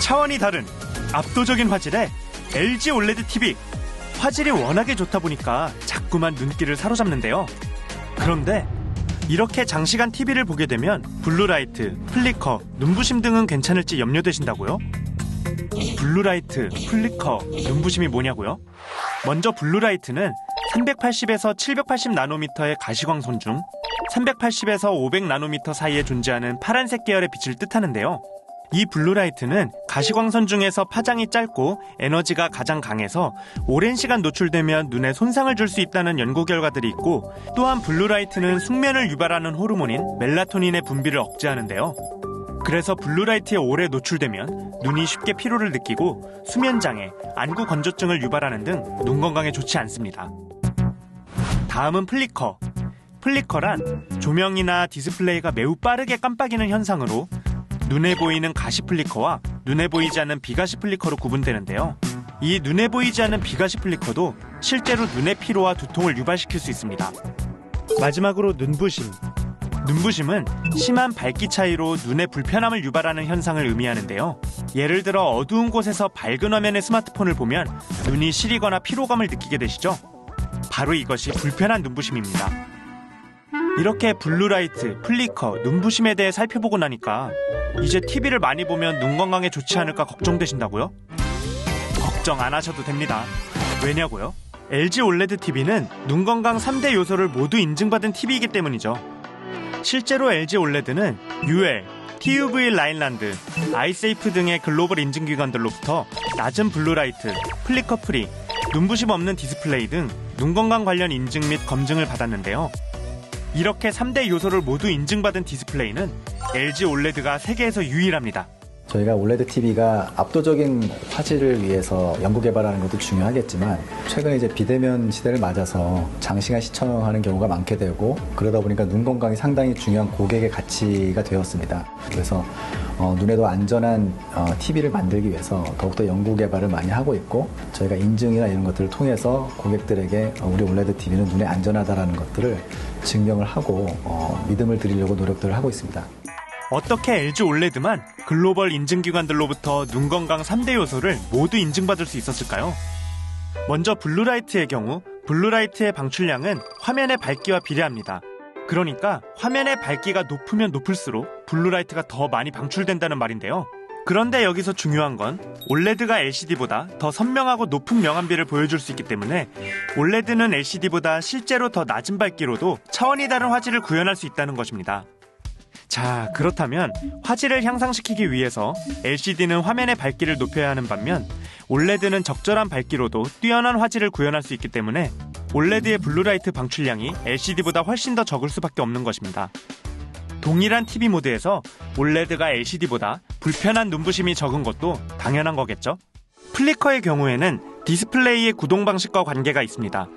차원이 다른 압도적인 화질의 LG OLED TV. 화질이 워낙에 좋다 보니까 자꾸만 눈길을 사로잡는데요. 그런데 이렇게 장시간 TV를 보게 되면 블루라이트, 플리커, 눈부심 등은 괜찮을지 염려되신다고요? 블루라이트, 플리커, 눈부심이 뭐냐고요? 먼저 블루라이트는 380에서 780 나노미터의 가시광선 중 380에서 500 나노미터 사이에 존재하는 파란색 계열의 빛을 뜻하는데요. 이 블루라이트는 가시광선 중에서 파장이 짧고 에너지가 가장 강해서 오랜 시간 노출되면 눈에 손상을 줄 수 있다는 연구 결과들이 있고 또한 블루라이트는 숙면을 유발하는 호르몬인 멜라토닌의 분비를 억제하는데요. 그래서 블루라이트에 오래 노출되면 눈이 쉽게 피로를 느끼고 수면장애, 안구 건조증을 유발하는 등 눈 건강에 좋지 않습니다. 다음은 플리커. 플리커란 조명이나 디스플레이가 매우 빠르게 깜빡이는 현상으로 눈에 보이는 가시 플리커와 눈에 보이지 않는 비가시 플리커로 구분되는데요. 이 눈에 보이지 않는 비가시 플리커도 실제로 눈의 피로와 두통을 유발시킬 수 있습니다. 마지막으로 눈부심. 눈부심은 심한 밝기 차이로 눈의 불편함을 유발하는 현상을 의미하는데요. 예를 들어 어두운 곳에서 밝은 화면의 스마트폰을 보면 눈이 시리거나 피로감을 느끼게 되시죠? 바로 이것이 불편한 눈부심입니다. 이렇게 블루라이트, 플리커, 눈부심에 대해 살펴보고 나니까 이제 TV를 많이 보면 눈 건강에 좋지 않을까 걱정되신다고요? 걱정 안 하셔도 됩니다. 왜냐고요? LG OLED TV는 눈 건강 3대 요소를 모두 인증받은 TV이기 때문이죠. 실제로 LG OLED는 UL, TUV 라인란드, 아이세이프 등의 글로벌 인증기관들로부터 낮은 블루라이트, 플리커 프리, 눈부심 없는 디스플레이 등 눈 건강 관련 인증 및 검증을 받았는데요. 이렇게 3대 요소를 모두 인증받은 디스플레이는 LG OLED가 세계에서 유일합니다. 저희가 OLED TV가 압도적인 화질을 위해서 연구 개발하는 것도 중요하겠지만 최근에 이제 비대면 시대를 맞아서 장시간 시청하는 경우가 많게 되고 그러다 보니까 눈 건강이 상당히 중요한 고객의 가치가 되었습니다. 그래서 어, 눈에도 안전한 어, TV를 만들기 위해서 더욱더 연구 개발을 많이 하고 있고 저희가 인증이나 이런 것들을 통해서 고객들에게 어, 우리 OLED TV는 눈에 안전하다라는 것들을 증명을 하고 어, 믿음을 드리려고 노력들을 하고 있습니다. 어떻게 LG OLED만 글로벌 인증기관들로부터 눈 건강 3대 요소를 모두 인증받을 수 있었을까요? 먼저 블루라이트의 경우 블루라이트의 방출량은 화면의 밝기와 비례합니다. 그러니까 화면의 밝기가 높으면 높을수록 블루라이트가 더 많이 방출된다는 말인데요. 그런데 여기서 중요한 건 OLED가 LCD보다 더 선명하고 높은 명암비를 보여줄 수 있기 때문에 OLED는 LCD보다 실제로 더 낮은 밝기로도 차원이 다른 화질을 구현할 수 있다는 것입니다. 자, 그렇다면 화질을 향상시키기 위해서 LCD는 화면의 밝기를 높여야 하는 반면 OLED는 적절한 밝기로도 뛰어난 화질을 구현할 수 있기 때문에 OLED의 블루라이트 방출량이 LCD보다 훨씬 더 적을 수밖에 없는 것입니다. 동일한 TV 모드에서 OLED가 LCD보다 불편한 눈부심이 적은 것도 당연한 거겠죠? 플리커의 경우에는 디스플레이의 구동 방식과 관계가 있습니다.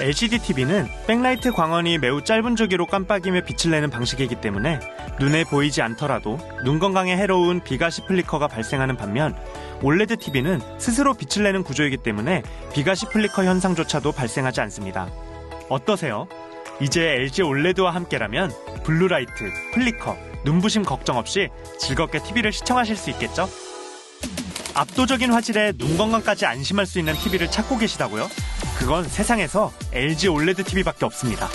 LCD TV는 백라이트 광원이 매우 짧은 주기로 깜빡이며 빛을 내는 방식이기 때문에 눈에 보이지 않더라도 눈 건강에 해로운 비가시 플리커가 발생하는 반면 OLED TV는 스스로 빛을 내는 구조이기 때문에 비가시 플리커 현상조차도 발생하지 않습니다. 어떠세요? 이제 LG OLED와 함께라면 블루라이트, 플리커, 눈부심 걱정 없이 즐겁게 TV를 시청하실 수 있겠죠? 압도적인 화질에 눈 건강까지 안심할 수 있는 TV를 찾고 계시다고요? 그건 세상에서 LG OLED TV밖에 없습니다.